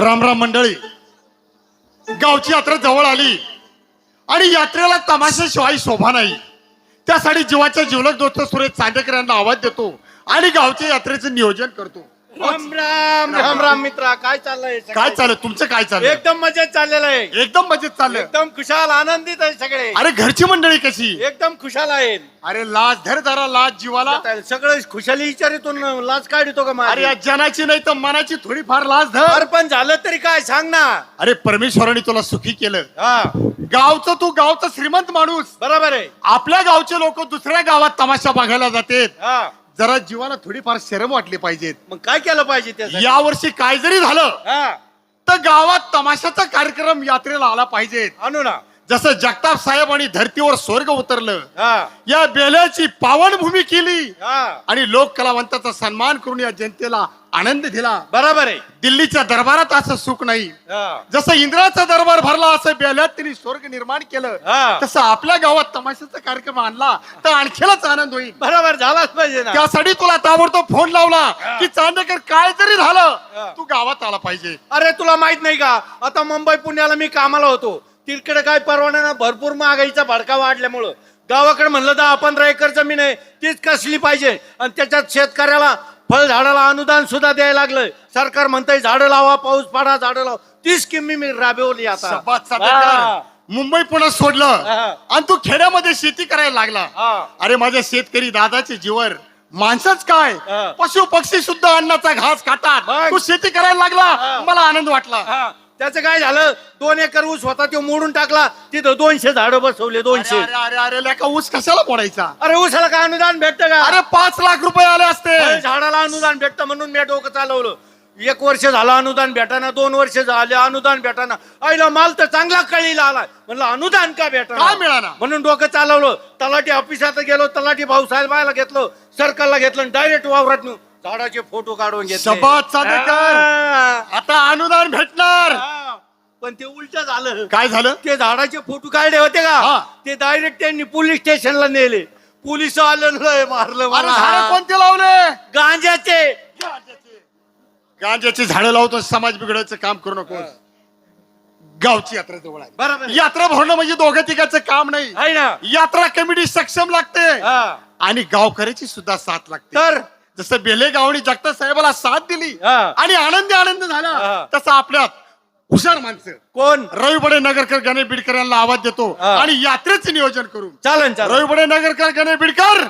रामराम मंडळी. गावची यात्रा जवळ आली. आणि यात्रेला तमाशाशिवाय शोभा नाही. त्यासाठी जीवाच्या जीवलक दोस्त सुरेश चांदेकर यांना आवाज देतो आणि गावच्या यात्रेचं नियोजन करतो. राम राम राम राम. मित्रा काय चाललंय? सगळे? काय चाललं तुमचं काय चाललं एकदम मजेत चाललेलं आहे. एकदम मजेत चाललं एकदम खुशाल आनंदित आहे सगळे. अरे घरची मंडळी कशी? एकदम खुशाल आहेत अरे लाज धर धरा लाज जीवाला. सगळं खुशाली विचारितून लाच काढतो का अरे माझी जनाची नाही तर मनाची थोडीफार लाज धर. पण झालं तरी काय? सांग ना. अरे परमेश्वराने तुला सुखी केलं. हा. गावचं तू गावचा श्रीमंत माणूस. बरोबर आहे. आपल्या गावचे लोक दुसऱ्या गावात तमाशा बघायला जातात. हा. जरा जीवाला थोडीफार शरम वाटली पाहिजेत. मग काय केलं पाहिजे त्यासाठी? या वर्षी काय जरी झालं हा. तर गावात तमाशाचा कार्यक्रम यात्रेला आला पाहिजेत. आणू ना. जसं जगताप साहेब आणि धरतीवर स्वर्ग उतरलं या बेल्याची पावनभूमी केली हा. आणि लोक कलावंताचा सन्मान करून या जनतेला आनंद दिला. बरोबर आहे. दिल्लीच्या दरबारात असं सुख नाही. जसं इंद्राचा दरबार भरला असं बेल्यात त्यांनी स्वर्ग निर्माण केलं. तसं आपल्या गावात तमाशाचा कार्यक्रम आणला तर आणखीनच आनंद होईल. बरोबर झालाच पाहिजे त्यासाठी तुला ताबडतोब फोन लावला की चांदेकर काय जरी. झालं तू गावात आला पाहिजे. अरे तुला माहीत नाही का? आता मुंबई पुण्याला मी कामाला होतो. तिकडे काय परवाना ना भरपूर महागाईचा भडका वाढल्यामुळं. गावाकडे म्हणलं दहा पंधरा एकर जमीन आहे तीच कसली पाहिजे? आणि त्याच्यात शेतकऱ्याला फळ झाडाला अनुदान सुद्धा द्यायला लागलं सरकार म्हणतंय झाडं लावा पाऊस पाडा झाडं लावा. तीच किम्मी मी राबवली आता. हा. मुंबई पुन्हा सोडलं. आणि तू खेड्यामध्ये शेती करायला लागला. अरे माझ्या शेतकरी दादाचे जीवर. माणसंच काय? हा. पशु पक्षी सुद्धा अन्नाचा घास खातात? तू शेती करायला लागला. मला आनंद वाटला. हा. त्याचं काय झालं? दोन एकर ऊस होता तो मोडून टाकला. तिथं दोनशे झाडं बसवले दोनशे. अरे अरे अरे लेका ऊस कशाला मोडायचा? अरे ऊसाला काय अनुदान भेटतं का? अरे पाच लाख रुपये आले असते. अरे झाडाला अनुदान भेटतं म्हणून मी डोकं चालवलं. एक वर्ष झालं अनुदान भेटाना दोन वर्ष झाले अनुदान भेटाना. आईला माल तर चांगला कळीला आलाय म्हणलं अनुदान का भेटा का मिळाना? म्हणून डोकं चालवलं. तलाठी ऑफिसात गेलो तलाठी भाऊसाहेबाला घेतलं सरकारला घेतलं डायरेक्ट वावरात नेऊन झाडाचे फोटो काढून घेतले. शबाद चांदेकर हा. आता अनुदान भेटणार. पण ते उलट झालं. काय झालं? ते झाडाचे फोटो काढले होते हा. का ते डायरेक्ट त्यांनी पोलीस स्टेशनला नेले. पोलीस आलं मारलं अरे झाडं मला कोणते लावले? गांजाचे गांजाची झाडं लावतो समाज बिघडायचं काम करू नको. गावची यात्रा जवळ आहे. बरोबर आहे. यात्रा भरणं म्हणजे दोघं तिघाचं काम नाही. आहे ना. यात्रा कमिटी सक्षम लागते. हा. आणि गावकऱ्याची सुद्धा साथ लागते. तर? जसं बेले गावणी जगता साहेबाला साथ दिली हा. आणि आनंदी आनंद झाला. तसं आपल्यात हुशार माणसं कोण रविबडे नगरकर गणेश बिडकर यांना आवाज देतो हा. आणि यात्रेचं नियोजन करू चालन चालन रविबडे नगरकर गणेश बिडकर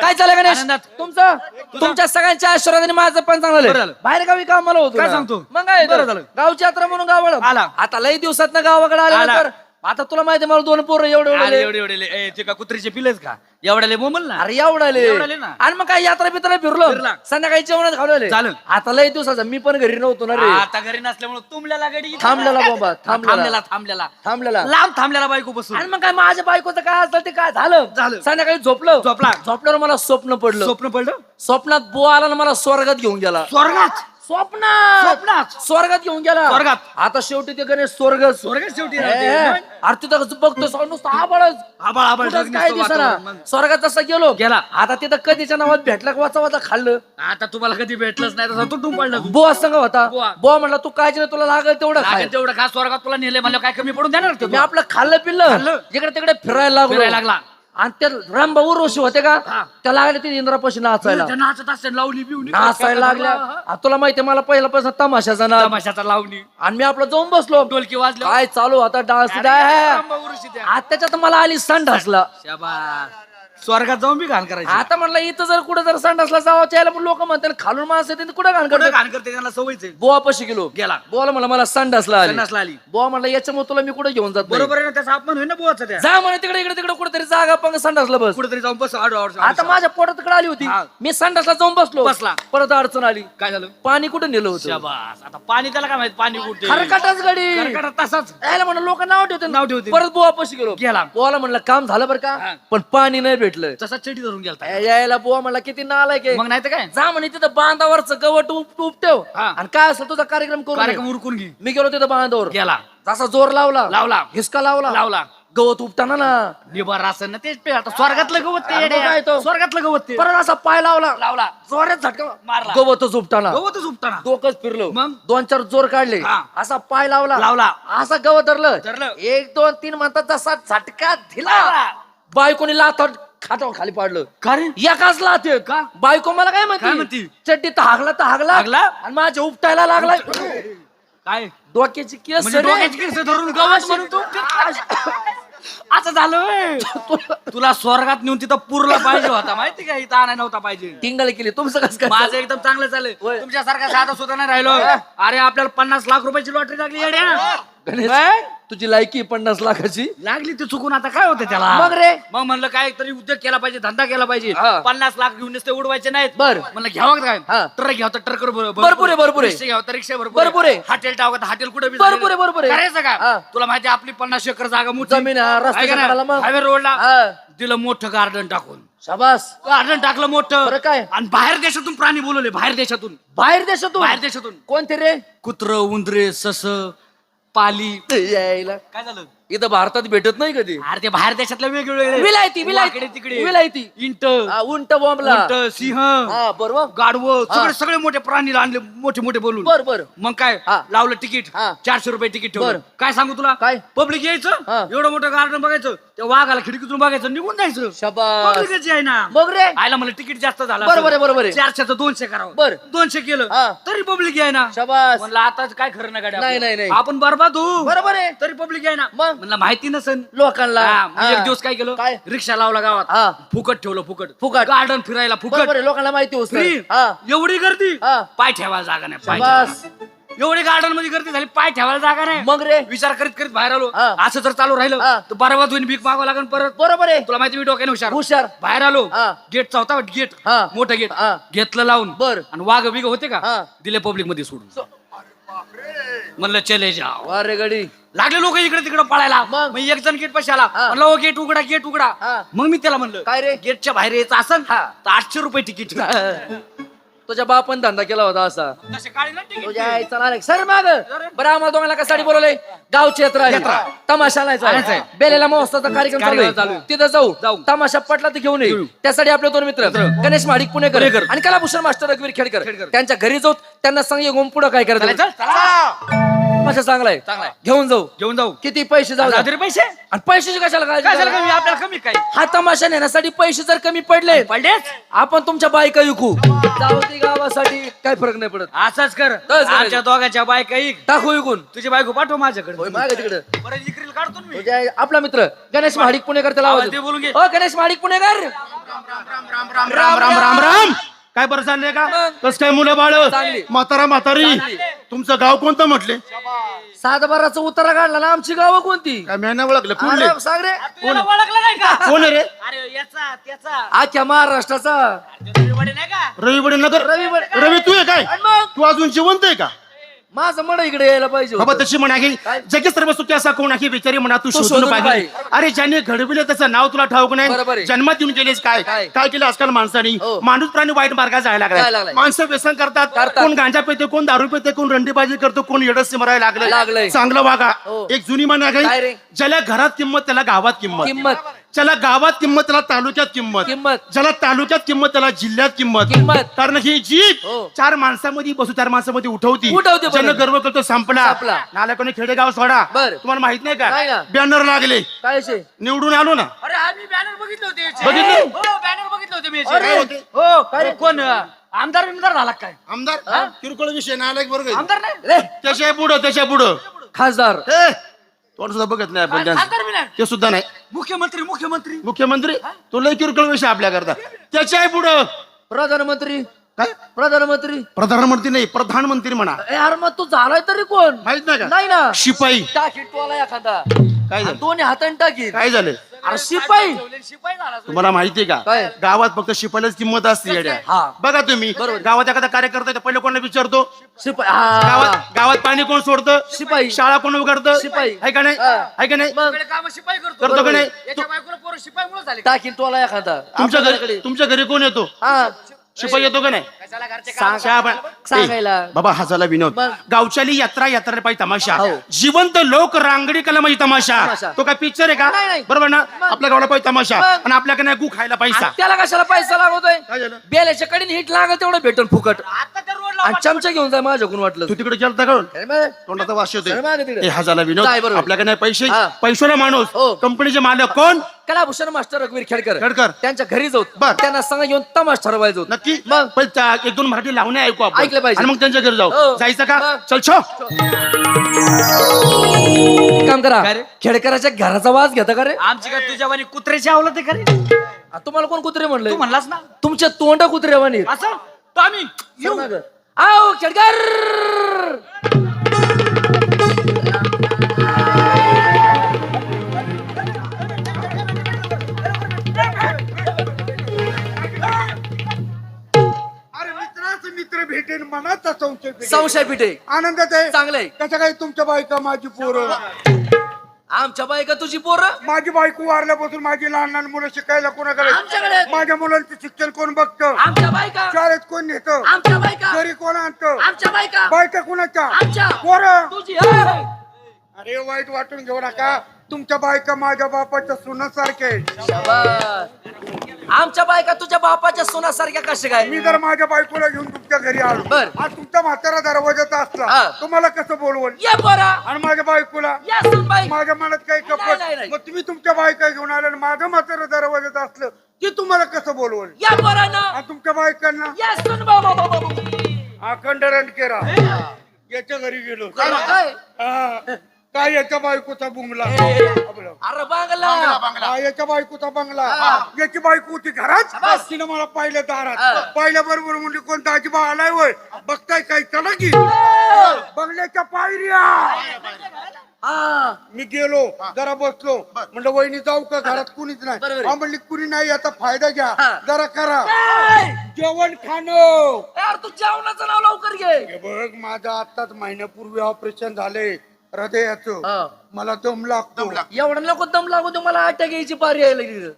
काय चाललं गणेश तुमचं तुमच्या सगळ्यांच्या आशीर्वादाने माझं पण चांगलं बरं झालं झालं. बाहेर गावी कामाला होतो काय. सांगतो? मग काय बरं तर. झालं. गावची यात्रा म्हणून गावाला आला. आता लई दिवसात ना गावाकडे आला. आल्यानंतर आता तुला माहिती मला दोन पोरं एवढे अरे एवढे. एवढे एवढे. ए, ते का कुत्रीचे पिलेच का? एवढ्याले मोमल ना? अरे एवढाले एवढाले ना. आणि मग काय यात्रा बित्रा फिरलो? फिरला. संध्याकाळी जेवणात घालवले चालेल. आता लई दिवसाचा मी पण घरी नव्हतो ना रे. आता घरी नसल्यामुळे तुमल्याला गाडी थांबलेला बाबा, थांबलेला. थांबलेला थांबलेला. थांबलेला. लांब थांबलेला बायको बसून. आणि मग काय माझ्या बायकोचं काय असलं ते काय झालं? झालं. संध्याकाळी झोपलं. झोपला. झोपल्यावर मला स्वप्न पडलं. स्वप्न पडलं? स्वप्नात बो आला ना मला स्वर्गात घेऊन गेला. स्वर्गात? स्वप्नात स्वप्नात? स्वर्गात घेऊन गेला स्वर्गात? आता शेवटी ते गणेश स्वर्ग स्वर्गात शेवटी राहते. मग? तिथं कसं बघतो स्वर्ग नुसतं आबाळच आबाळ आबाळ कुठंच ढग काय नुसतं. मग स्वर्गात तसा गेलो गेला. आता तिथं कधीच्या नावात भेटला का वाचा वाचा खाल्लं आता तुम्हाला कधी भेटलंच नाही तसं तुटून पडलं तू बोआ संग होता बुवा. बोआ म्हणला तू काय नाही तुला लागेल तेवढं खाय लागेल तेवढं खा स्वर्गात तुला नेले म्हणलं काय कमी पडून देणार मी तू? आपलं खाल्लं पिल्लं खाल्लं. जिकडे तिकडे फिरायला लागलो फिरायला लागला. आणि ते रामभाऊ ऋषी होते का. त्या लागले ते इंद्रापाशी नाचायला. नाचत असते लावणी बिवणी नाचायला लागल्या. तुला माहितीये मला पहिल्यापासून तमाशाचा ना तमाशाचा लावणी. आणि मी आपलं जाऊन बसलो. ढोलकी वाजले काय चालू आता? डान्स आता त्याच्यात मला आली संड हसला शाबास. स्वर्गात जाऊन बी घाण करायची. आता म्हणलं इथं जर कुठं जर संड हसला जावं त्याला पण लोक म्हणतात खालून माणसं येते कुठं घाण कुठं करतात घाण करते त्यांना सवयच आहे. बोवा पशी गेलो. गेला. बोला म्हणलं मला संड हसला आली. संडासला आली. बोवा म्हणलं याच्यामुळे तुला मी कुठे घेऊन जात नाही. बरोबर आहे ना त्याचा अपमान होईल ना बुवाचा त्या. जा म्हणे तिकडे इकडे तिकडे कुठेतरी जागा पंग संड हसला बस. कुठेतरी जाऊन बस आडू आडू आता माझ्या पोटात तिकडे आली होती. हा. मी संडासला जाऊन बसलो. बसला. परत अडचण आली. काय झालं? पाणी कुठे नेलं होतं? शाबास. आता पाणी त्याला काय माहीत? पाणी कुठे? खरकटच गाडी. तसाच. यायला म्हणलं लोक नाव ठेवते नाव ठेवतील. परत बोवा पशी गेलो. गेला. बोला म्हणलं काम झालं बरं हा. का पण पाणी नाही भेटलं तसा चटी धरून गेलता. ए, यायला बुवा म्हणला किती नालायक आहे. मग नाही तर काय? जा म्हणे तिथं बांधावरचं गवट उप उपटेव हा. आणि काय असेल तुझा कार्यक्रम करू कार्यक्रम. उरकून घे. मी गेलो तिथं बांधावर. गेला. जसा जोर लावला लावला. हिसका लावला. लावला. गवत उपटाना ना. निभार असं ना तेच पे आता स्वर्गातलं गवत ते अरे येड्या. मग काय तो? स्वर्गातलं गवत ते. परत असा पाय लावला. लावला. जोरात झटका मारला. गवतच उपटाना. गवतच उपटाना. डोकंच फिरलो. मग? दोन चार जोर काढले. हा. असा पाय लावला. लावला. असा गवत धरलं. धरलं. एक दोन तीन म्हणतात तसा झटका दिला. मारला. बायकोनी लाथ खाटावर खाली पाडलं. का रे? एकाच लाथ आहे. का? बायको मला काय काय म्हणते? म्हणती? चड्डी तर हागला तर हागला. हागला? आणि माझ्या उपटायला लागला काय? डोक्याची केस म्हणजे रे. डोक्याची केस धरून गवत म्हणून तू असं झालं. तुला स्वर्गात नेऊन तिथं पुरला पाहिजे होता. माहिती का? इथं आणाय नव्हता पाहिजे. टिंगल केली. तुमचं कसं काय? माझं एकदम चांगलं चाललंय. होय. तुमच्यासारखा साधा सुद्धा नाही राहिलो अरे आपल्याला पन्नास लाख रुपयाची लॉटरी लागली येड्या. गणेश, काय? तुझी लायकी पन्नास लाखाची लागली ती चुकून आता काय होतं त्याला मग रे? मग म्हणलं काय तरी उद्योग केला पाहिजे धंदा केला पाहिजे हा. पन्नास लाख घेऊन ते उडवायचे नाहीत बर. म्हणलं घ्यावं काय हा. ट्रक घ्यावं तर ट्रक भरपूर आहे, भरपूर आहे. रिक्षा घ्यावं तर रिक्षा भरपूर आहे. हॉटेल टाकावं तर हॉटेल कुठे भरपूर आहे, भरपूर आहे. करायचं हा. तुला माहिती आहे, आपली पन्नास एकर जागा मोठी जमीन आहे, मग. हायवे रोडला हा. दिलं मोठं गार्डन टाकून शाबास गार्डन टाकलं मोठं बरं काय? आणि बाहेर देशातून प्राणी बोलवले बाहेर देशातून बाहेर देशातून बाहेर देशातून कोणते रे कुत्र उंदरे सस पाली. यायला. काय झालं? इथं भारतात भेटत नाही कधी. अरे ते बाहेर देशातले वेगवेगळे विलायती विलायती तिकडे. विलायती. इंट. हा, उंट बॉम्बला उंट सिंह. हा बरोबर. गाढव. हा. सगळे सगळे मोठे प्राणी आणले मोठे मोठे बोलून. बर बर. मग काय? हा. लावलं तिकीट. हा. चारशे रुपये तिकीट बर. ठेवलं काय सांगू तुला? काय? पब्लिक यायचं. एवढं मोठं गार्डन बघायचं त्या वाघाला खिडकीतून बघायचं निघून जायचं. शाबास. पब्लिकच आहे ना मग रे? आयला मला तिकीट जास्त झालं बरोबर आहे, बरोबर आहे. चारशेचं दोनशे करावं. बर. दोनशे केलं. तरी पब्लिक आहे ना शाबास. म्हणलं आता काय खरं नाही गाडी नाही. नाही, नाही. आपण बरबाद होऊ. बरोबर आहे. तरी पब्लिक आहे ना मग? म्हणलं माहिती नसेल लोकांना हा, मग हा. एक दिवस काय केलं काय? रिक्षा लावला गावात. फुकट ठेवलं फुकट फुकट. गार्डन फिरायला फुकट बरोबर आहे लोकांना माहिती होत फ्री एवढी गर्दी हा. पाय ठेवायला जागा नाही पाय शाबास ठेवायला. एवढी गार्डनमध्ये गर्दी झाली पाय ठेवायला जागा नाही मग रे विचार करीत करीत बाहेर आलो हा. असं जर चालू राहिलं. तर बरोबर होईन भीक मागावं लागेल परत बरोबर आहे तुला माहिती मी डोक्याने हुशार हुशार बाहेर आलो हा. गेटचा होता गेट हा. मोठं गेट हा. घेतलं लावून बर. आणि वाघ बिग होते का हा. दिले पब्लिकमध्ये सोडून म्हणलं चले जाव वा रे गडी लागले लोक इकडे तिकडे पळायला मग? मग एक जण गेट पाशी आला हा. म्हणलं "ओ, गेट उघडा गेट उघडा हा. मग मी त्याला म्हणलं काय रे? गेटच्या बाहेर यायचं असेल हा. तर आठशे रुपये तिकीट तुझ्या बापन धंदा केला होता असा तसे काढे ना तिकीट तुझ्या आईचा नालायक. सर माग बरं आम्हाला दोघांना कशासाठी बोलवलंय गावची यात्रा आहे. तमाशा आणायचा आणायचा आहे. आहे. बेलेला महोत्सवाचा कार्यक्रम चालू कार्यक्रम चालू आहे आहे. तिथं जाऊ जाऊ. तमाशा पटला तर घेऊन ये घेऊ. त्यासाठी आपले दोन मित्र गणेश महाडिक पुणेकर पुणेकर. आणि कलाभूषण मास्टर रघुवीर खेडकर खेडकर. त्यांच्या घरी जाऊ त्यांना सांग गोम पुढं काय करायचं चला, चला. तमाशा चांगला आहे? चांगला आहे. घेऊन जाऊ. घेऊन जाऊ. किती पैसे जाऊ द्या. हजार पैसे? आणि पैशाची कशाला कमी? आपल्याला कमी काय? हा तमाशा नेण्यासाठी पैसे जर कमी पडले पडलेच आपण तुमच्या बायका विकू. जाऊ दे गावासाठी काय फरक नाही पडत. असंच कर. तसंच करायचं. आमच्या दोघांच्या बायका ऐक टाकू विकून. तुझी बायको पाठव माझ्याकडे. होय मागे तिकडे. परत काढतो ना मी. तुझ्या आपला मित्र गणेश महाडिक पुणेकर त्याला आवाज आवाज दे, बोलून घे. ओ गणेश महाडिक पुणेकर. राम राम राम राम. काय बरं चाललंय का? मग. कस काय मुलं बाळ? चांगली. म्हातारा म्हातारी. चांगली. तुमचं गाव कोणतं म्हटले? सातबाराचा उतारा काढला ना आमची गावं कोणती? काय ओळखलं? कोण रे? अरे, सांग रे तू याला ओळखलं नाही का? कोण आहे रे? अरे याचा त्याचा. आख्या महाराष्ट्राचा. रविवारी नाही का? रवी नगर? रवी बडे- रवी तू आहे काय? आणि मग? तू अजून जिवंत आहे का? माझं मड इकडे यायला पाहिजे बाबा होतं. तशी म्हणा काय? जगे सर्व सुखी असा कोण आहे बिचारी म्हणा तू तू शोधून शोधून पाहिजे पाही. अरे ज्याने घडविले त्याचं नाव तुला ठाऊक बरोबर नाही आहे. जन्मात येऊन गेलेस काय काय? काय केलं आजकाल माणसानी हो. माणूस प्राणी वाईट मार्गात जायला जायला लागला लागलाय. माणसं व्यसन करतात करतात. कोण गांजा पिते कोण दारू पिते कोण रंडीबाजी करतो कोण येडस मरायला लागलं लागलंय. चांगलं वागा हो. एक जुनी म्हण काय आहे रे? ज्याला घरात किंमत त्याला गावात किंमत किंमत ज्याला गावात किंमत त्याला तालुक्यात किंमत किंमत ज्याला तालुक्यात किंमत त्याला जिल्ह्यात किंमत किंमत. कारण ही जीप हो. चार माणसामध्ये बसू चार माणसामध्ये उठवती उठवते बरोबर. ज्यानं गर्व करतो संपला संपला. नाल्याकोणी खेडेगाव सोडा बर. तुम्हाला माहीत नाही नाही का. बॅनर लागले काय? निवडून आलो ना अरे आम्ही बॅनर बघितले होते याचे. बघितले? हो बॅनर बघितले होते मी याचे. अरे. होते? हो काय कोण आमदार बिमदार झाला का काय आमदार किरकोळ विषय नालायक बरोबर आमदार नाही रे त्याच्या पुढं त्याच्या पुढं खासदार तोंड सुद्धा बघत नाही आपण त्यांचं. ते सुद्धा नाही. मुख्यमंत्री मुख्यमंत्री. मुख्यमंत्री? तो लय किरकोळ विषय आपल्या करता. त्याच्या पुढं. प्रधानमंत्री. काय? प्रधानमंत्री. प्रधानमंत्री नाही प्रधानमंत्री म्हणा. ए, यार मग तू झालाय तरी कोण? माहीत नाही का? नाही ना. शिपाई. टाकीट टोला एखादा. काय झालं? दोन्ही हाताने टाकीट काय झालं? अरे शिपाई. शिपाई झाला तो. तुम्हाला माहितीये का? गावात फक्त शिपायलाच किंमत असते येड्या. हा. बघा तुम्ही गावात एखादा कार्यकर्ता तर पहिले कोणाला विचारतो? शिपाई हा. गावात गावात पाणी कोण सोडतं? शिपाई. शाळा कोण उघडतं? शिपाई. आहे का नाही? हा. आहे का नाही? मग? सगळे कामं शिपाई करतो. करतो का नाही? याच्या बायकोला पोरं शिपाई मुळे झाले. टाकीट टोला एखादा. तुमच्या आपल्याकडे. घरी तुमच्या घरी कोण येतो? हा. शिपाई येतो का नाही सांग- चहा बन- सांगायला. ए, बाबा हा झाला विनोद? गावच्याली यात्रा यात्रा पाहिजे तमाशा हो. जिवंत लोक रांगडी कला म्हणजे तमाशा तमाशा. तो काय पिक्चर आहे का नाही, नाही. बरोबर ना मग? आपल्या गावाला पाहिजे तमाशा मग? आणि आपल्याकडे नाही गु खायला पैसा आणि त्याला कशाला पैसा लागतोय काय झालं? बेल्याच्या कडीने हिट लागत तेवढं भेटून फुकट आणि चमचा घेऊन जाय माझ्याकडून वाटलं तू तिकडे गेलता का अरे तोंडाचा वास येतोय चल मागे तिकडे. ए, हा झाला विनोद जाय बरोबर. आपल्याकडे नाही पैसे हा. पैशाला माणूस हो. कंपनीचे मालक कोण कलाभूषण मास्टर रघुवीर खेडकर. खेडकर. त्यांच्या घरी जाऊ. बर. त्यांना संग घेऊन तमाश ठरवायचो नक्की. मग? पण त्या एक दोन मराठी लावणे ऐकू आपण. ऐकलं पाहिजे. आणि मग त्यांच्या घरी जाऊ. हो. जायचं का? मग. चल छो. काम करा. काय रे? खेडकराच्या घराचा वास घेता का रे? आमची काय तुझ्या वाणी कुत्र्याची आवलं ते खरे आ, तुम्हाला कोण कुत्रे म्हणले? म्हणलास ना. तुमच्या तोंड कुत्रे वाणी. असं? तो आम्ही. येऊ. आओ खेडकर! मनाचा संशय. संशय आनंदात आहे. चांगलंय कसं काय तुमच्या बायका माझी पोरं. आमच्या बायका तुझी पोरं? माझी बायको वारल्यापासून माझी लहान लहान मुलं शिकायला कोणाकडे. माझ्या मुलांचं शिक्षण कोण बघतं? आमच्या बायका. शाळेत कोण नेतं? आमच्या बायका. घरी कोण आणतं? आमच्या बायका. बायका कोणाच्या? आमच्या. पोरं. तुझी. अरे वाईट वाटून घेऊ नका. तुमच्या बायका माझ्या बापाच्या सुनासारखे. शाबास. आमच्या बायका तुझ्या बापाच्या सोनासारख्या कशा काय? मी जर माझ्या बायकोला घेऊन तुमच्या घरी आलो बर. आज तुमचा म्हातारा दरवाजात हा. असला तुम्हाला कसं बोलवल? ये पोरा आणि माझ्या बायकोला? या सुनबाई माझ्या मनात काही नाही, कपट? नाही, नाही. मग तुम्ही तुमच्या बायका घेऊन आले आणि माझं म्हातारं दरवाजात असलं की तुम्हाला कसं बोलवल? या पोरानं आणि तुमच्या बायकांना? या सुनबाई अखंड रणकेरा याच्या घरी गेलो. काय? हा. काय याच्या बायकोचा बुंगला? अरे बांगला. हा, याच्या बायकोचा बंगला? याची बायको होती घरात? तिनं मला पाहिलं दारात. पाहिल्या बरोबर म्हणली कोणता अजिबा आलाय वय बघताय काय? चला की. बंगल्याच्या पायऱ्या. हा. मी गेलो जरा बसलो. म्हणलं वहिनी जाऊ का? घरात कुणीच नाही. बरोबर आहे. हा, म्हणली कुणी नाही आता फायदा घ्या. हा. जरा करा. जेवण खाणं. यार तू जेवणाचं नाव लवकर घे. हे बघ माझं आताच महिन्यापूर्वी ऑपरेशन झाले हृदयाचं. हा. मला दम लागतो. एवढा नको दम लागू दे मला अटॅक यायची पारी यायला लागली.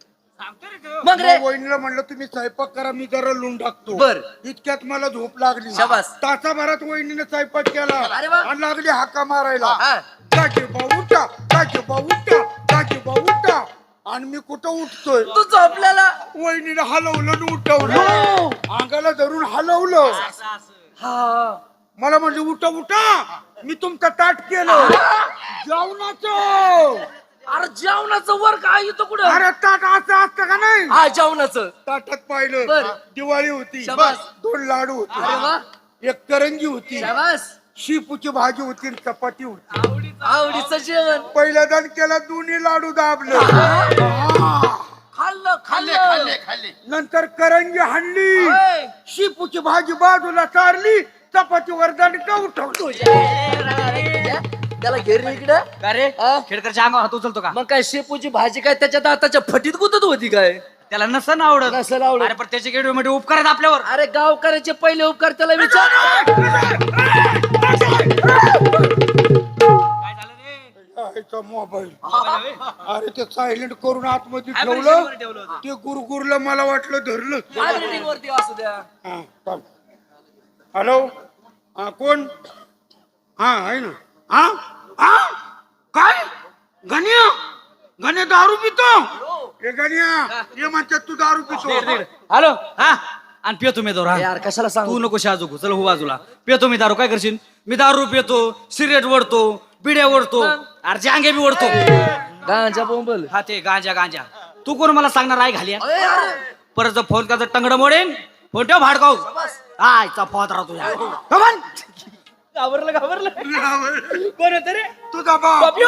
मग रे. मग वहिनीला म्हणलं तुम्ही स्वयंपाक करा मी जरा लून टाकतो. बर. इतक्यात मला झोप लागली. शाबास. तासाभरात वहिनीने स्वयंपाक केला. अरे वा. आणि लागली हाका मारायला. हा. काचे भाऊ उठा. काचे भाऊ उठा. काचे भाऊ उठा. आणि मी कुठं उठतोय? तू झोपल्याला वहिनीने हलवलं आणि उठवलं. अंगाला धरून हलवलं. हा. मला म्हणजे उठा उठा. मी तुमचं ताट केलं. जेवणाचं. अरे जेवणाचं वर काय येतो कुठं? अरे ताट असं असतं का नाही? हा जेवणाचं. ताटात पाहिलं. बर. दिवाळी होती. शाबास. दोन लाडू अरे वा. होते एक करंजी होती. शाबास. शिपूची भाजी होती आणि चपाती होती. आवडीचं जेवण. पहिल्या केला दोन्ही लाडू दाबलं. खाल्लं खाल्लं. नंतर करंजी हाणली. होय. शिपूची भाजी बाजूला सारली चपातीवर दणका उठवलं त्याला घेर इकडे. का रे? हा? खेडकरच्या अंगावर हात उचलतो का? मग काय शेपूची भाजी काय त्याच्या दाताच्या फटीत गुतत होती काय? त्याला नसन आवडत. नसेल आवडत. अरे पण त्याचे गेडवे मध्ये उपकार आहेत आपल्यावर. अरे गावकऱ्याचे पहिले उपकार त्याला विचार. काय झालं रे? मोबाईल. मोबाईल हवे? अरे ते सायलेंट करून आतमध्ये ठेवलं. वर ठेवलं होतं. ते गुरगुरलं मला वाटलं धरलं. Vibrating वरती असू द्या. हा, थांब. हॅलो हा कोण? हा आहे ना. हा? हा? काय? गण्या? गण्या दारू पितो? हे गण्या हे म्हणतात तू दारू पितो. हॅलो हा? आणि पितो मी दारू हा. यार कशाला तू सांगू नको शाजू चल हो बाजूला. पितो मी दारू काय करशील? मी दारू पितो सिगरेट ओढतो बिड्या ओढतो अरे जांगे बी ओढतो. गांजा बोंबल. हा ते गांजा गांजा. तू कोण मला सांगणार आहे घाली अरे, अरे. परत जर फोन करायचं टंगड मोडेन. ठेव भाडकाव आयचा फोत राहतो या. Come on. घाबरलं घाबरलं कोण होतं रे तुझा बाप!